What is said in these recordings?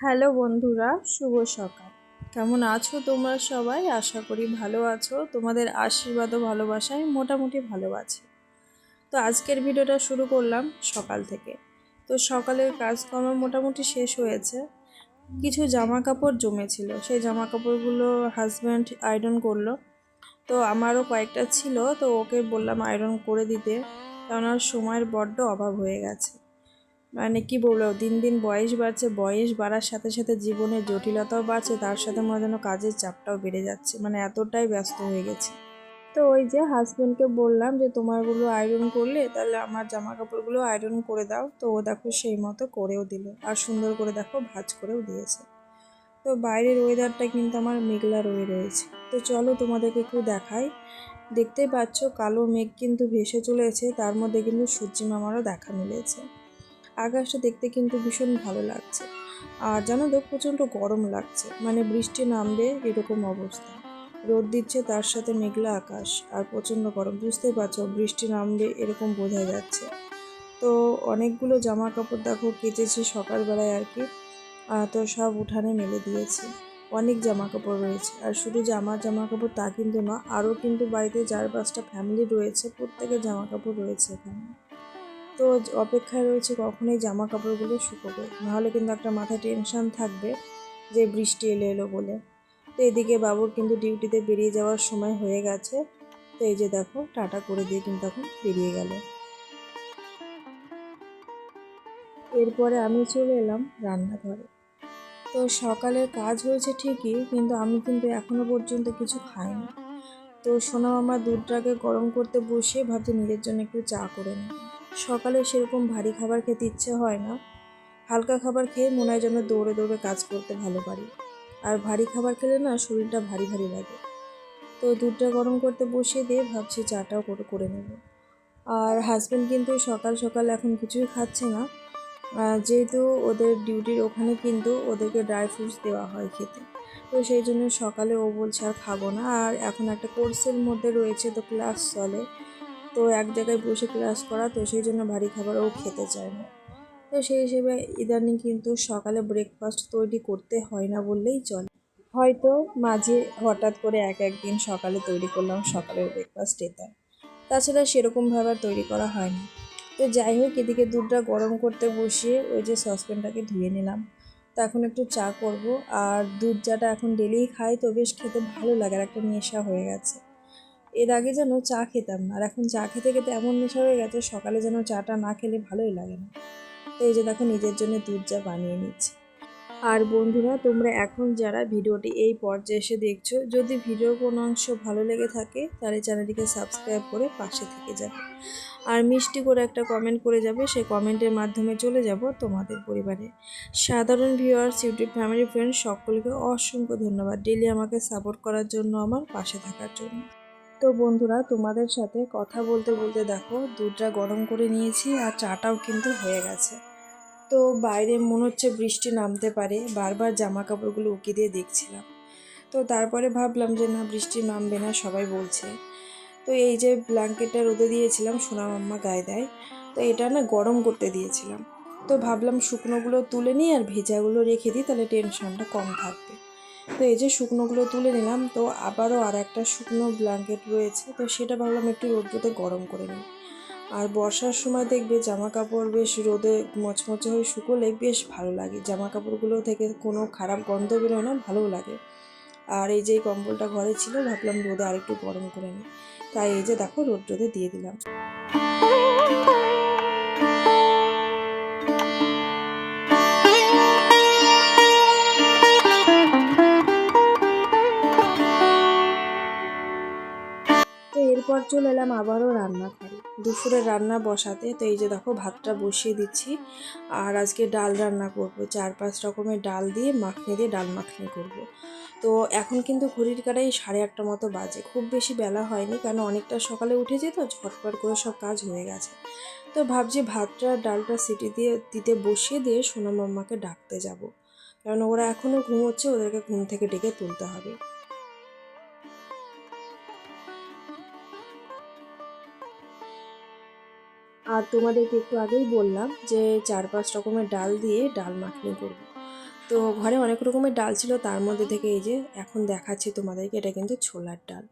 Hello বন্ধুরা, শুভ সকাল। কেমন আছো তোমরা সবাই? আশা করি ভালো আছো। তোমাদের আশীর্বাদ ও ভালোবাসায় মোটামুটি ভালো আছি। তো আজকের ভিডিওটা শুরু করলাম সকাল থেকে। তো সকালের কাজকর্ম মোটামুটি শেষ হয়েছে। কিছু জামা কাপড় জমেছিল। সেই জামা কাপড়গুলো হাজব্যান্ড আয়রন করল। তো আমারও কয়েকটা ছিল, তো ওকে বললাম আয়রন করে দিতে। কারণ আর সময়ের বড্ড অভাব হয়ে গেছে। মানে কি বলব, দিন দিন বয়স বাড়ছে, বয়স বাড়ার সাথে সাথে জীবনের জটিলতাও বাড়ছে, তার সাথে মনে যেন কাজের চাপটাও বেড়ে যাচ্ছে মানে এতটাই ব্যস্ত হয়ে গেছে। তো ওই যে হাজব্যান্ডকে বললাম যে, তোমারগুলো আয়রন করলে, তাহলে আমার জামা কাপড়গুলো আয়রন করে দাও। তো ও দেখো সেই মতো করেও দিল, আর সুন্দর করে দেখো ভাজ করেও দিয়েছে। তো বাইরের ওয়েদারটা কিন্তু আমার মেঘলা রয়ে রয়েছে। তো চলো তোমাদেরকে একটু দেখাই। দেখতেই পাচ্ছ, কালো মেঘ কিন্তু ভেসে চলেছে, তার মধ্যে কিন্তু সূর্যি মামারও দেখা মিলেছে। আকাশটা দেখতে কিন্তু ভীষণ ভালো লাগছে। আর জানো তো, প্রচণ্ড গরম লাগছে। মানে বৃষ্টি নামবে এরকম অবস্থা। রোদ দিচ্ছে তার সাথে মেঘলা আকাশ। আর প্রচণ্ড গরম। বুঝতেই পারছ, বৃষ্টি নামবে এরকম বোঝা যাচ্ছে। তো অনেকগুলো জামা কাপড় দেখো, কেচেছি সকালবেলায় আর কি। তো সব উঠানে মেলে দিয়েছি। অনেক জামা কাপড় রয়েছে। আর শুধু আমার জামা কাপড় তা কিন্তু না, আরও কিন্তু বাড়িতে চার পাঁচটা ফ্যামিলি রয়েছে। প্রত্যেকের জামা কাপড় রয়েছে এখানে। তো অপেক্ষায় রয়েছে কখন এই জামা কাপড়গুলো শুকোবে। নাহলে কিন্তু একটা মাথায় টেনশান থাকবে যে বৃষ্টি এলো এলো বলে। তো এদিকে বাবুর কিন্তু ডিউটিতে বেরিয়ে যাওয়ার সময় হয়ে গেছে। তো এই যে দেখো, টাটা করে দিয়ে কিন্তু এখন বেরিয়ে গেল। এরপরে আমি চলে এলাম রান্নাঘরে। তো সকালের কাজ হয়েছে ঠিকই, কিন্তু আমি কিন্তু এখনও পর্যন্ত কিছু খাইনি। তো সোনা মামা দুধটাকে গরম করতে বসে ভাবছি নিজের জন্য একটু চা করে নিই সকালে সেরকম ভারী খাবার খেতে ইচ্ছে হয় না। হালকা খাবার খেয়ে মনে হয় যেন দৌড়ে দৌড়ে কাজ করতে ভালো পারি। আর ভারী খাবার খেলে না শরীরটা ভারী ভারী লাগে। তো দুধটা গরম করতে বসিয়ে দিয়ে ভাবছি চাটাও করে করে নেব। আর হাজব্যান্ড কিন্তু সকাল সকাল এখন কিছুই খাচ্ছে না। যেহেতু ওদের ডিউটির ওখানে কিন্তু ওদেরকে ড্রাই ফ্রুটস দেওয়া হয় খেতে। তো সেই জন্য সকালে ও বলছে আর খাব না। আর এখন একটা কোর্সের মধ্যে রয়েছে তো ক্লাস চলে। তো এক জায়গায় বসে ক্লাস করা, তো সেই জন্য ভারী খাবার ও খেতে চায় না। তো সেই হিসেবে ইদানিং কিন্তু সকালে ব্রেকফাস্ট তৈরি করতে হয় না বললেই চলে। হয়তো মাঝে হঠাৎ করে এক একদিন সকালে তৈরি করলাম সকালের ব্রেকফাস্ট এটা। তাছাড়া সেরকমভাবে আর তৈরি করা হয় না তো যাই হোক, এদিকে দুধটা গরম করতে বসিয়ে ওই যে সসপ্যানটাকে ধুয়ে নিলাম। তো এখন একটু চা করব। আর দুধ চাটা এখন ডেলিই খাই, তো বেশ খেতে ভালো লাগে আর একটা নেশা হয়ে গেছে। এর আগে যেন চা খেতাম না। আর এখন চা খেতে খেতে এমন নেশা হয়ে গেছে, সকালে যেন চাটা না খেলে ভালোই লাগে না। তো এই যে দেখো, নিজের জন্য দুধ চা বানিয়ে নিচ্ছি। আর বন্ধুরা, তোমরা এখন যারা ভিডিওটি এই পর্যায়ে এসে দেখছ, যদি ভিডিওর কোনো অংশ ভালো লেগে থাকে, তাহলে চ্যানেলটিকে সাবস্ক্রাইব করে পাশে থেকে যাবে। আর মিষ্টি করে একটা কমেন্ট করে যাবে, সেই কমেন্টের মাধ্যমে চলে যাব তোমাদের পরিবারে। সাধারণ ভিউয়ার্স ইউটিউব ফ্যামিলি ফ্রেন্ড সকলকে অসংখ্য ধন্যবাদ। ডেলি আমাকে সাপোর্ট করার জন্য, আমার পাশে থাকার জন্য। তো বন্ধুরা, তোমাদের সাথে কথা বলতে বলতে দেখো, দুধটা গরম করে নিয়েছি আর চাটাও কিন্তু হয়ে গেছে। তো বাইরে মনে হচ্ছে বৃষ্টি নামতে পারে, বারবার জামা কাপড়গুলো উকি দিয়ে দেখছিলাম। তো তারপরে ভাবলাম যে না, বৃষ্টি নামবে না, সবাই বলছে। তো এই যে ব্ল্যাঙ্কেটটা রোদে দিয়েছিলাম, সোনা মাম্মা গায়ে দেয়, তো এটা না গরম করতে দিয়েছিলাম। তো ভাবলাম শুকনোগুলো তুলে নিই আর ভেজাগুলো রেখে দিই, তাহলে টেনশনটা কম থাকবে। তো এই যে শুকনোগুলো তুলে নিলাম, তো আবারও আর একটা শুকনো ব্ল্যাঙ্কেট রয়েছে, তো সেটা ভাবলাম একটু রোদ্রুতে গরম করে নিই। আর বর্ষার সময় দেখবে জামা কাপড় বেশ রোদে মচমচে হয়ে শুকোলে বেশ ভালো লাগে। জামা কাপড়গুলো থেকে কোনো খারাপ গন্ধ বেরোয় না, ভালোও লাগে। আর এই যে কম্বলটা ঘরে ছিল, ভাবলাম রোদে আরেকটু গরম করে নিই। তাই এই যে দেখো রোদ রোদে দিয়ে দিলাম। এরপর চলে এলাম আবারও রান্নাঘরে। দুপুরে রান্না বসাতে। তো এই যে দেখো, ভাতটা বসিয়ে দিচ্ছি। আর আজকে ডাল রান্না করব। চার পাঁচ রকমের ডাল দিয়ে মাখনি দিয়ে ডাল মাখনি করব। তো এখন কিন্তু ঘড়ির কাটাই সাড়ে আটটা মতো বাজে। খুব বেশি বেলা হয়নি, কারণ অনেকটা সকালে উঠেছে তো, ঝটপট করে সব কাজ হয়ে গেছে। তো ভাবছি ভাতটা, ডালটা সিটি দিয়ে দিতে বসিয়ে দিয়ে সোনা মাম্মাকে ডাকতে যাব। কারণ ওরা এখনও ঘুমোচ্ছে, ওদেরকে ঘুম থেকে ডেকে তুলতে হবে। আর তোমাদেরকে একটু আগেই বললাম যে চার পাঁচ রকমের ডাল দিয়ে ডাল মাখনি করব। তো ঘরে অনেক রকমের ডাল ছিল, তার মধ্যে থেকে এই যে এখন দেখাচ্ছি তোমাদেরকে, এটা কিন্তু ছোলার ডাল।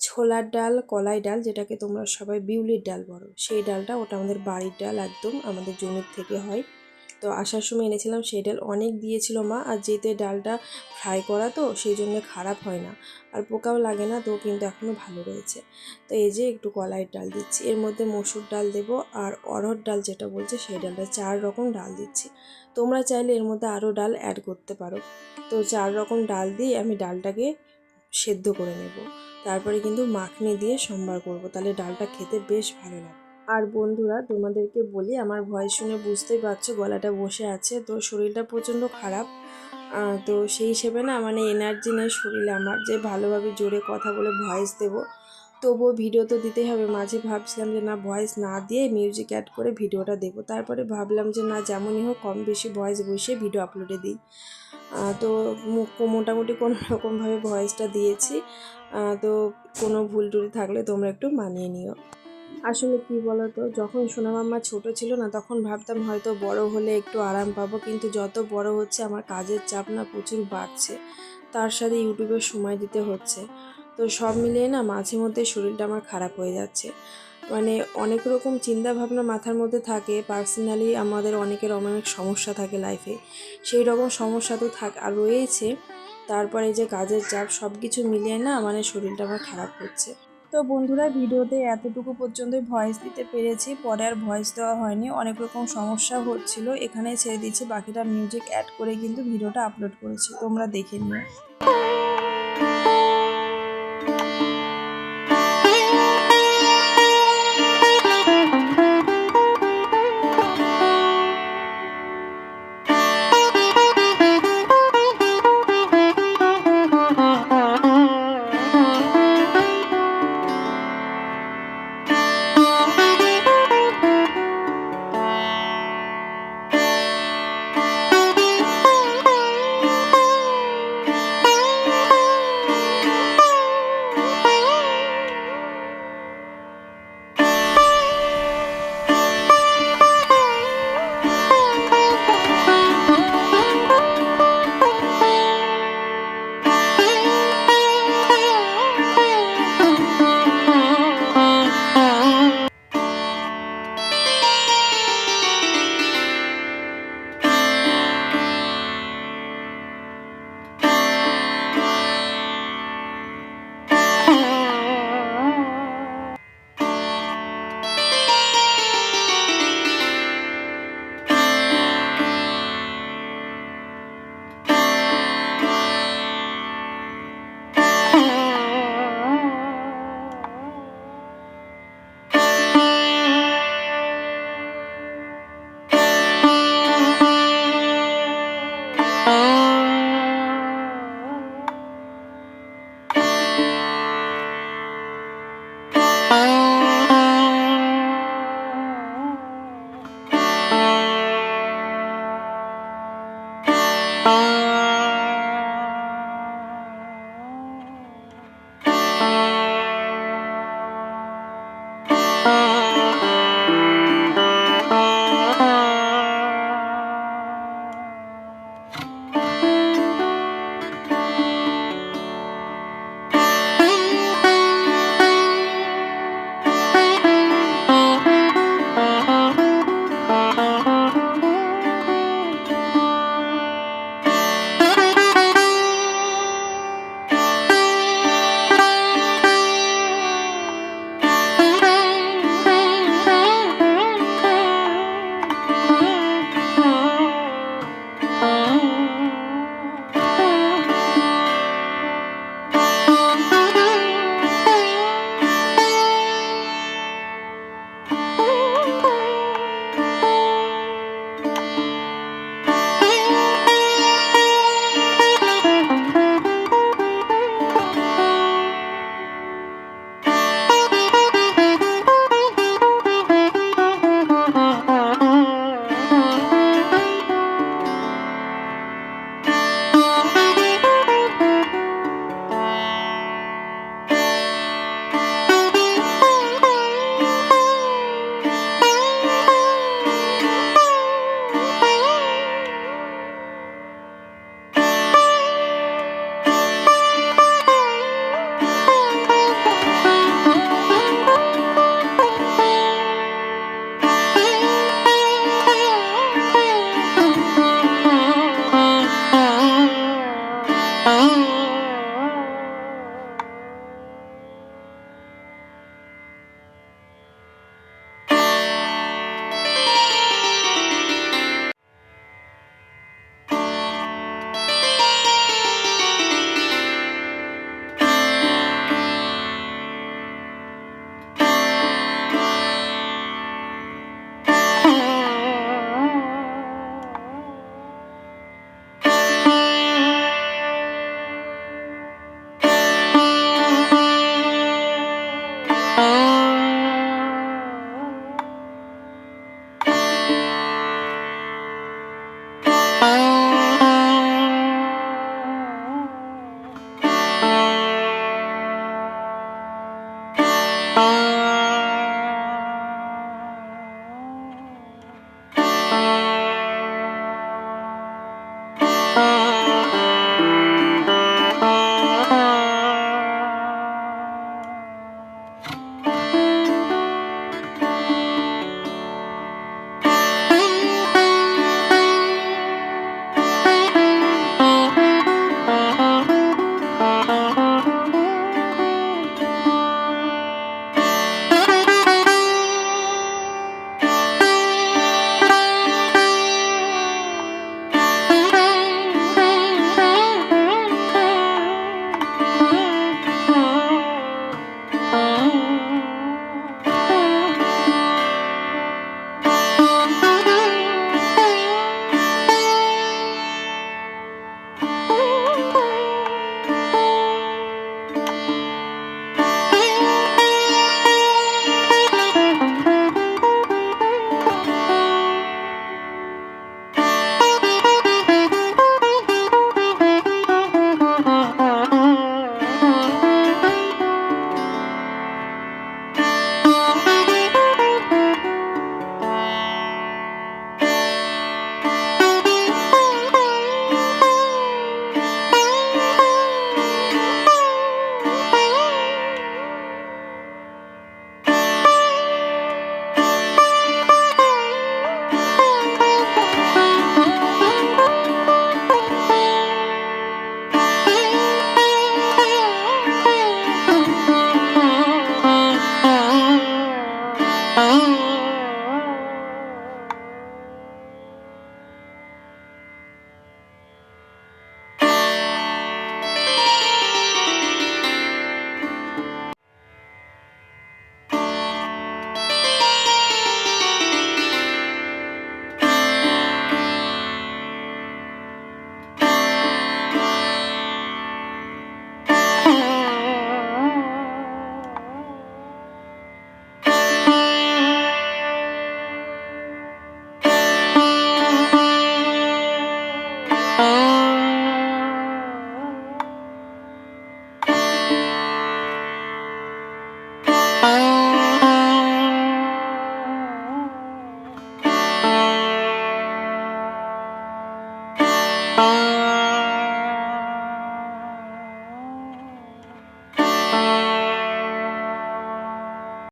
ছোলার ডাল, কলাই ডাল, যেটাকে তোমরা সবাই বিউলির ডাল বলো, সেই ডালটা ওটা আমাদের বাড়ির ডাল একদম আমাদের জমির থেকে হয়। তো আসার সময় এনেছিলাম, সেই ডাল অনেক দিয়েছিল মা, আর যেতে ডালটা ফ্রাই করা তো, সেই জন্য খারাপ হয় না। আর পোকাও লাগে না, তো কিন্তু এখনও ভালো রয়েছে। তো এই যে একটু কলাইয়ের ডাল দিচ্ছি, এর মধ্যে মসুর ডাল দেব, আর অরহর ডাল যেটা বলছে, সেই ডালটা চার রকম ডাল দিচ্ছি। তোমরা চাইলে এর মধ্যে আরও ডাল অ্যাড করতে পারো। তো চার রকম ডাল দিয়ে আমি ডালটাকে সেদ্ধ করে নেব। তারপরে কিন্তু মাখনি দিয়ে সম্বার করব, তাহলে ডালটা খেতে বেশ ভালো লাগে আর বন্ধুরা, তোমাদেরকে বলি, আমার ভয়েস শুনে বুঝতেই পারছ গলাটা বসে আছে, তো শরীরটা প্রচণ্ড খারাপ। তো সেই হিসেবে না মানে এনার্জি নেই শরীরে আমার, যে ভালোভাবে জোরে কথা বলে ভয়েস দেবো। তবুও ভিডিও তো দিতেই হবে। মাঝে ভাবছিলাম যে না ভয়েস না দিয়ে মিউজিক অ্যাড করে ভিডিওটা দেবো। তারপরে ভাবলাম যে না, যেমনই হোক, কম বেশি ভয়েস বসিয়ে ভিডিও আপলোডে দিই। তো মোটামুটি কোনো রকমভাবে ভয়েসটা দিয়েছি। তো কোনো ভুল টুল থাকলে তোমরা একটু মানিয়ে নিও। আসলে কি বলতো? যখন সোনামাম্মা ছোট ছিল না, তখন ভাবতাম হয়তো বড় হলে একটু আরাম পাবো। কিন্তু যত বড় হচ্ছে, আমার কাজের চাপ না প্রচুর বাড়ছে। তার সাথে ইউটিউবে সময় দিতে হচ্ছে। তো সব মিলিয়ে না, মাঝে মধ্যে শরীরটা আমার খারাপ হয়ে যাচ্ছে। মানে অনেক রকম চিন্তা ভাবনা মাথার মধ্যে থাকে। পার্সোনালি আমাদের অনেকের অনেক সমস্যা থাকে লাইফে সেই রকম সমস্যা তো থাক, আর রয়েছে তারপরে যে কাজের চাপ সব কিছু মিলিয়ে না মানে শরীরটা আমার খারাপ হচ্ছে। তো বন্ধুরা ভিডিওতে এতটুকু পর্যন্তই ভয়েস দিতে পেরেছি। পরে আর ভয়েস দেওয়া হয়নি। অনেক রকম সমস্যা হচ্ছিল। এখানে ছেড়ে দিচ্ছি। বাকিটা মিউজিক অ্যাড করে কিন্তু ভিডিওটা আপলোড করেছি। তোমরা দেখে নিও।